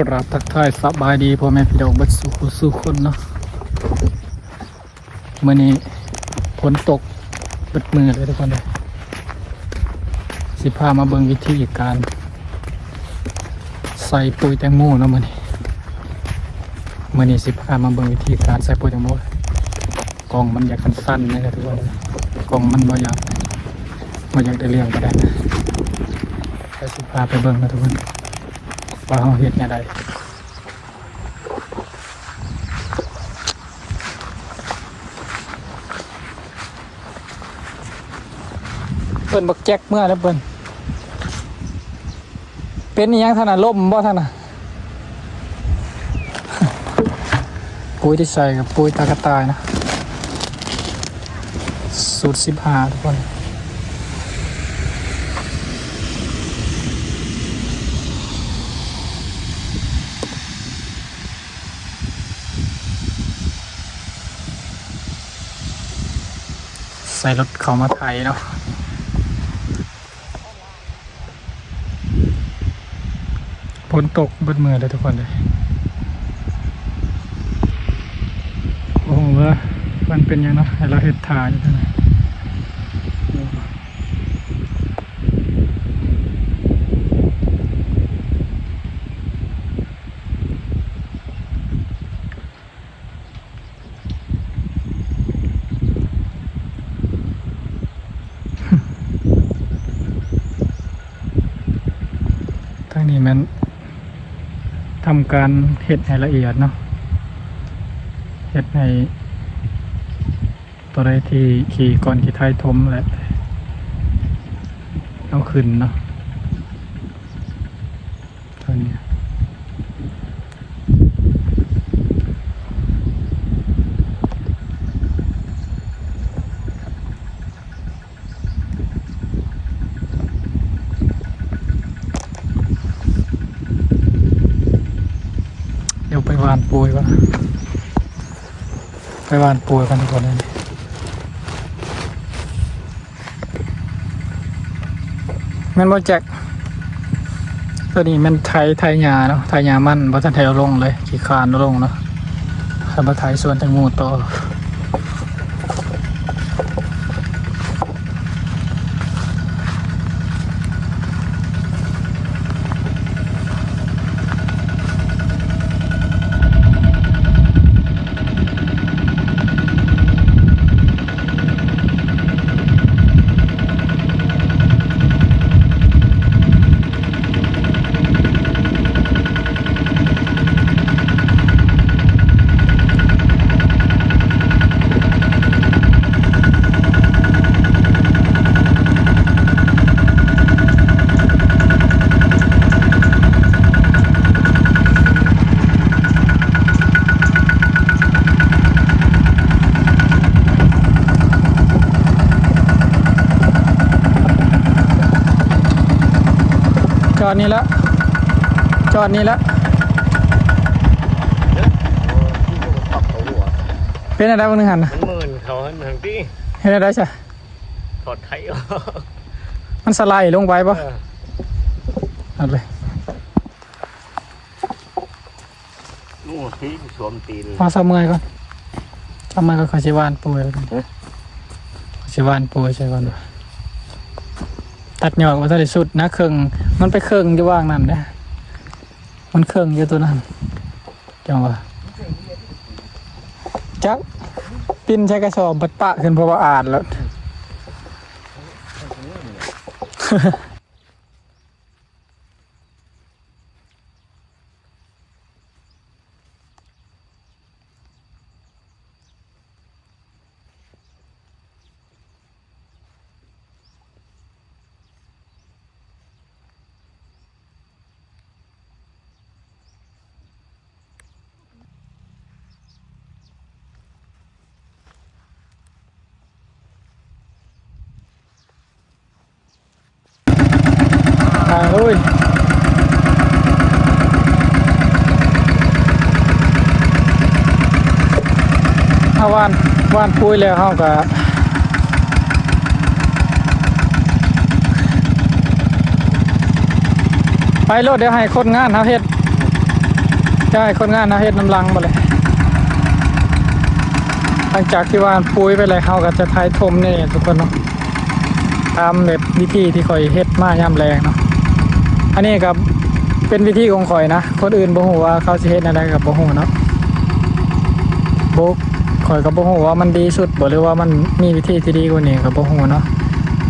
กราบทักทายสบายดีพ่อแม่พี่น้องบัดสู่สู่คนเนาะเมื่อนี้ฝนตกเบิดมือเลยทุกคนเลยสิพามาเบิ่งวิธีการ ใส่ปุ๋ยแตงโมเนาะเมื่อนี้เมื่อนี้สิพามาเบิ่งวิธีการใส่ปุ๋ยแตงโมกล่องมันอยากสั้นๆนะครับทุกคนกล่องมันบ่อยากบ่อยากได้เรื่องก็ได้นะแต่สิพาไปเบิ่งนะทุกคน ว่าเขาเห็ดแนวใดเปิ้นบักแจ็คเมื่อแล้วเปิ้นเป็นยังท่าน่ะล่มบ่ท่าน่ะปุ๋ยที่ใส่กับปุ๋ยตากระต่ายนะ สูตรสิบห้าทุกคน ใส่รถเขามาไทยเนาะฝนตกเบิดมือเลยทุกคนเลยโอ้โหว่ามันเป็นยังเนาะให้เราเห็ดทาอยู่ตร ทั้งนี้มันทำการเห็ดให้ละเอียดเนาะเห็ดในตัวใดที่ขี่ก่อนขี่ท้ายทมแหละเอาขึ้นเนาะตัวนี้เดี๋ยวไปหวานปูยก่อนไปบ้านปูยกันทุกคนเลยแม่นบ่แจ็คตัวนี้แมันไทยไทยยาเนาะไทยยามันบ่ทันไทยลงเลย ขี้คานลงเนาะคันบ่ไทยส่วนแตงโมต่อ อดนี่ละจอดนี่ละเป็นอะไรบ้างนึงหันน่ะมันหมื่นเขาให้มันที่เห็นอะไรใช่ถอดไข่ออกมันสไลด์ลงไปปะเออเอาเลยนู่นที่สวมตีนมาสามเมื่อยก่อนสามเมื่อยก็ขอชิวานปูแล้วกันเอ๊ะขอชิวานปูใช่ก่อนวะ ตัดหยอกมาถ้าได้สุดนะเครื่องมันไปเครื่องอยู่ว่างนั่นนะมันเครื่องอยู่ตัวนั้นจังวะจักปิ้นใช้กระสอบปัดปะขึ้นเพราะว่าอ่านแล้ว ยเอาวานวานปุ้ยแล้วเขาก็ไปโลดเดี๋ยวให้คนงานเขาเฮ็ดได้คนงานนะเฮ็ดน้ำลังมาเลยหลังจากที่ว่าปุ้ยไปเลยเขาก็จะทายทมนี่ทุกคนเนาะตามแบบวิธีที่ข่อยเฮ็ดมายามแรงเนาะ อันนี้กับเป็นวิธีของข่อยนะ คนอื่นบ่ฮู้ว่าเขาสิเฮ็ดอะไรกับบ่ฮู้เนาะบ่ข่อยก็บ่ฮู้ว่ามันดีสุดบ่หรือว่ามันมีวิธีที่ดีกว่านี้ก็บ่ฮู้เนาะ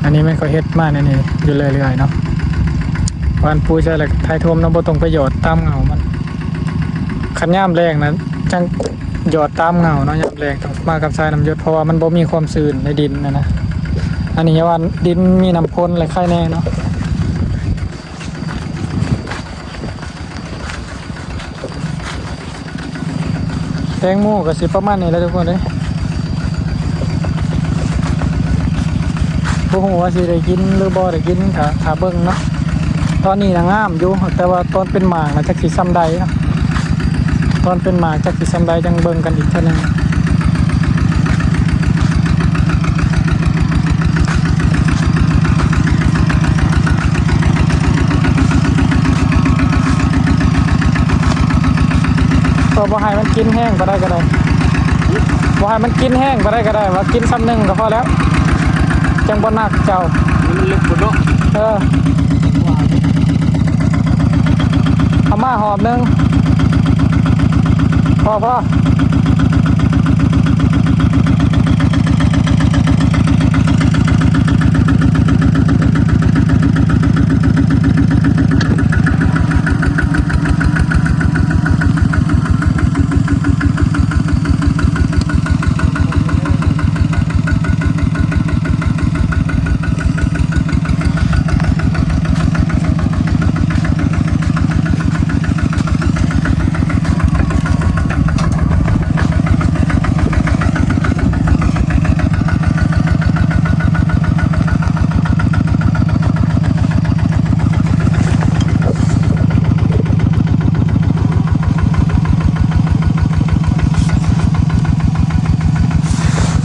อันนี้ไมันข่อยเฮ็ดมาแน่นี่อยู่เรื่อยๆเนาะวันปุ้ยใช่แล้วทายทมเนาะบ่ต้องไปหยอดตามเงามันขันย่ามแรงนะจังหยอดตามเงาเนาะย่ามแรงต้องมากับทรายน้ำยดเพราะว่ามันบ่มีความชื้นในดินนะนะ อันนี้ว่าดินมีน้ำพ่นอะไรค่ายแน่เนาะ แตงโมก็สิประมาณนี้แล้วทุกคนเลยผู้หัวสิได้กินหรือบ่ได้กินขาขาเบิ้งเนาะตอนนี้นะงามอยู่แต่ว่าตอนเป็นหมากนะจักสีซ้ำใดเนาะตอนเป็นหมากจากสีซ้ำใดจังเบิ้งกันอีกเท่านึง ก็บ่ให้มันกินแห้งก็ได้ก็ได้บ่ให้มันกินแห้งก็ได้ก็ได้ ว่ากินซ้ำหนึ่งก็พอแล้ว จังบ่หนักเจ้ามันลึกกว่าเนาะเออเอามาหอบหนึงพอพอ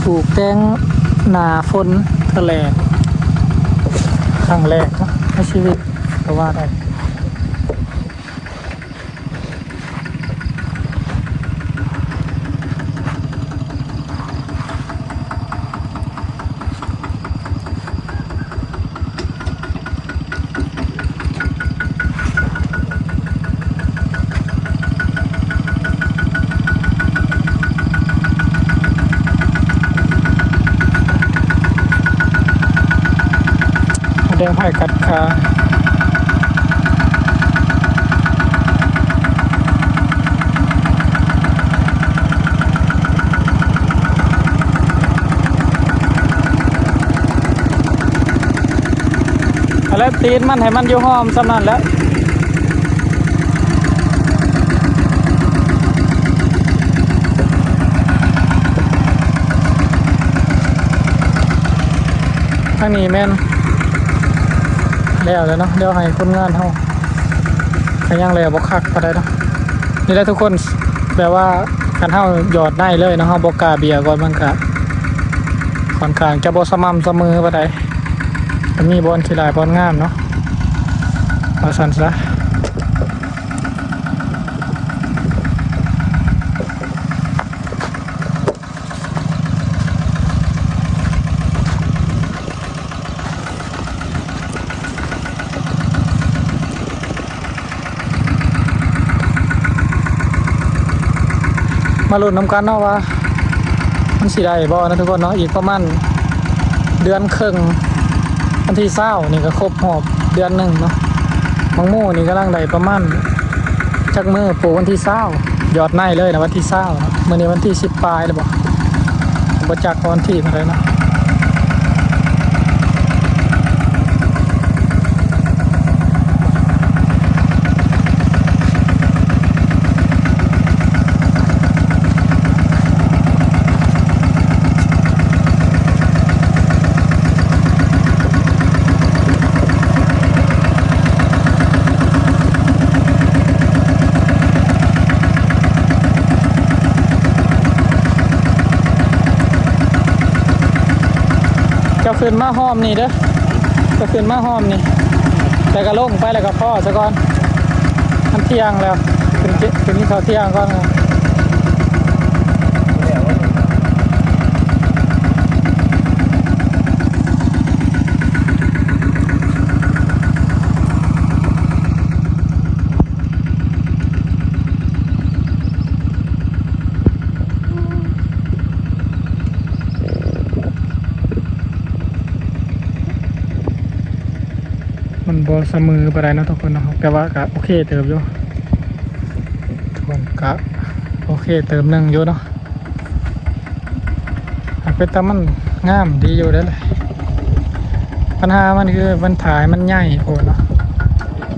ปลูกแตงหนาฝนทะเลครั้งแรกในชีวิตก็ว่าได้ แดงไผ่กัดขาแล้วตีนมันให้มันอยู่ห้อมสำนั่นแล้วทางนี้แม่น แล้วเลยเนาะเดี๋ยวให้คนงานเฮาขยังแล้วบ่คักปานใดเนาะนี่แหละทุกคนแปลว่าคันเฮาหยอดได้เลยเนาะเฮาบ่กล้าเบียก่อนมันก็ค่อนข้างจะบ่สม่ำเสมอปานใดมันมีบอลที่หลายบอลงามเนาะมาซั่นซะ มาลุ้นนํกันเนาะว่ามันสีได้บอนะทุกคนเนาะอีกประมาณเดือนครึ่งวันที่20นี่ก็ครบหอบเดือนหนึ่งเนาะมังโม่นี่กำลังได้ประมาณจักมือปลูกวันที่20ยอดในเลยนะวันที่เศร้าเมื่อนี้วันที่สิบปลายเลยบอกบ่จักว่าวันที่อะไรนะ จะขึ้นมาห้อมนี่เด้อจะขึ้นมาห้อมนี่แต่ก็ลงไปแล้วก็พ่อซะก่อนมันเที่ยงแล้วเป็นเจเป็นนี่เขาวเที่ยงก่อน บอเสมือไปได้นะทุกคนเนาะแต่ว่าก็โอเคเติมอยู่ทุกคนก็โอเคเติมหนึ่งอยู่เนาะเป็นตามันงามดีอยู่ได้เลยปัญหามันคือมันถ่ายมันใหญ่โพดเนาะ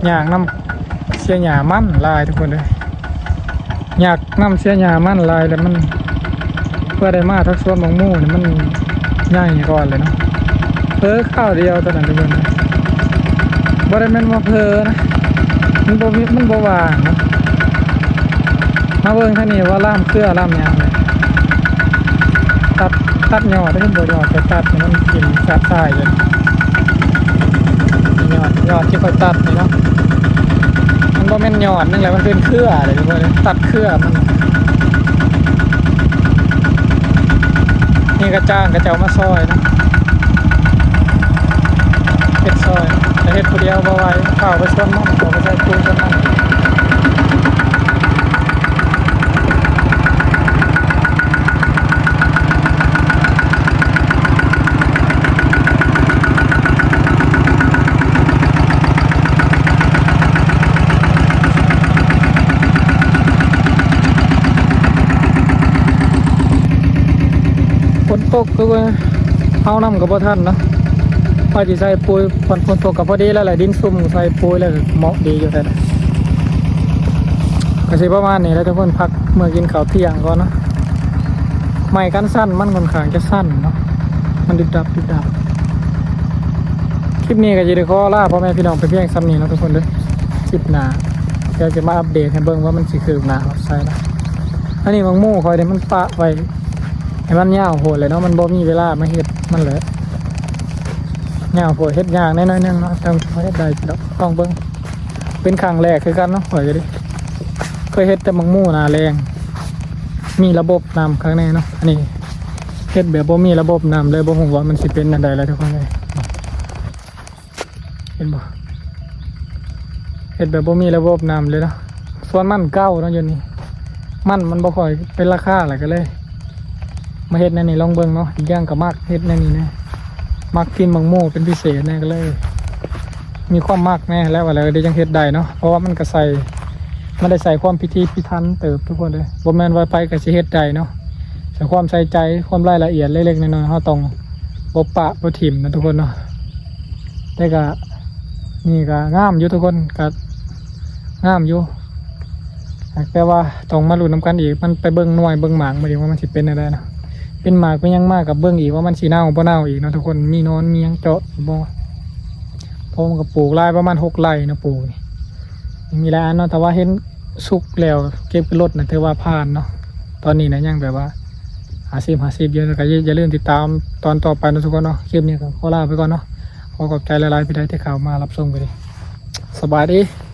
อยากน้ำเสียหยามันลายทุกคนเลยอยากน้ำเสียหยามันลายแล้วมันเพื่อได้มาทักส่วนบางมู่นี่ยมันใหญ่ก่อนเลยเนาะเออข้าวเดียวตอนนั้นทุกคนเลย บ่ได้แม่นว่าเพลนะมันบ่มีมันบวางนะมาเบิ่งทานี้ว่าล่ามเครือล่ามยังเลยตัดตัดยอดได้บ่ยอดไปตัดมันกินตัดทรายเลยยอดยอดที่ค่อยตัดนี่เนาะมันบ่แม่นยอดนึงแหละมันเป็นเครือเลยทุกคนตัดเครือมันนี่กระจ้างกระเจ้ามาซอยนะเฮ็ดซอย ฮ็ดผู้เดียวบ่ไหวข้าวไปชนมันเอาไปใส่ปุ๋ยชนมันฝนตกก็ว่าเฮาน้ำกับบ่ทันเนาะ พอจะใส่ปุ๋ยฝนฝนตกกับพอดีแล้วแหละดินซุ่มใส่ปุ๋ยแล้วเหมาะดีอยู่แต่ก็สิประมาณนี้แล้วทุกคนพักเมื่อกินข้าวเที่ยงก่อนนะไม้กันสั้นมันค่อนข้างจะสั้นเนาะมันดึกดับดึกดับคลิปนี้ก็จะได้ขอลาพ่อแม่พี่น้องไปเพียงซ้ำนี้นะทุกคนเด้อคลิปหนาเดี๋ยวจะมาอัปเดตให้เบิ่งว่ามันสิคืบหน้าใส่ละอันนี้บางมู่คอยเดี๋ยวมันปะไว้ให้มันยาวโหดเลยเนาะมันบ่มีเวลามาเฮ็ดมันเลย ย่างพวกเฮ็ดยางแน่นอยๆนึงเนาะทำเฮ็ดได้ดอกต้องเบิ่งเป็นครั้งแรกคือกันเนาะข่อยก็ดิเคยเฮ็ดแต่มังมู่นาแรง มีระบบน้ำข้างในเนาะอันนี้เฮ็ดแบบบ่มีระบบนำเลยบ่ฮู้ว่ามันสิเป็นอันใดแล้วทุกคนเลยเห็นบ่เฮ็ดแบบบ่มีระบบน้ำเลยเนาะส่วนมันเก่าเนาะอยู่นี่มันมันบ่ค่อยเป็นราคาอะไรก็เลย มาเฮ็ดในนี่ลองเบิ่งเนาะอีกอย่างก็มักเฮ็ดในนี่น่ มักกินมังโม่เป็นพิเศษแน่ก็เลย มีความมักแน่แล้วอะไรได้ยังเฮ็ดได้เนาะเพราะว่ามันก็ใส่มันได้ใส่ความพิธีพิธันเติบทุกคนเลยบ่แม่นว่าไปก็สิเฮ็ดได้เนาะใส่ความใส่ใจความรายละเอียดเล็กๆน้อยๆเฮาต้องบ่ปะบ่ถิ่มนะทุกคนเนาะแต่ก็นี่ก็งามอยู่ทุกคนก็งามอยู่แต่ว่าต้องมาลุ้นนํกันอีกมันไปเบิ่งหน่วยเบิ่งหมางมาดิว่ามันสิเป็นอะไรนะ เป็นหมากเป็นยังมากกับเบื้องอีกว่ามันสีเน่าบ่เน่าอีกเนาะทุกคนมีนอนมียังเจาะบ่พราะมันก็ปลูกลายประมาณหกไร่นะปลูกมีหลายอันเนาะแต่ว่าเห็นสุกแล้วเก็บรถนะถือว่าผ่านเนาะตอนนี้นะยังแบบว่าหาซิมหาซิมเยอะก็อย่าลืมติดตามตอนต่อไปนะทุกคนเนาะคลิปนี้ก็ขอลาไปก่อนเนาะขอขอบใจหลายๆพี่ได้ที่เข้ามารับชมไปดิสบายดี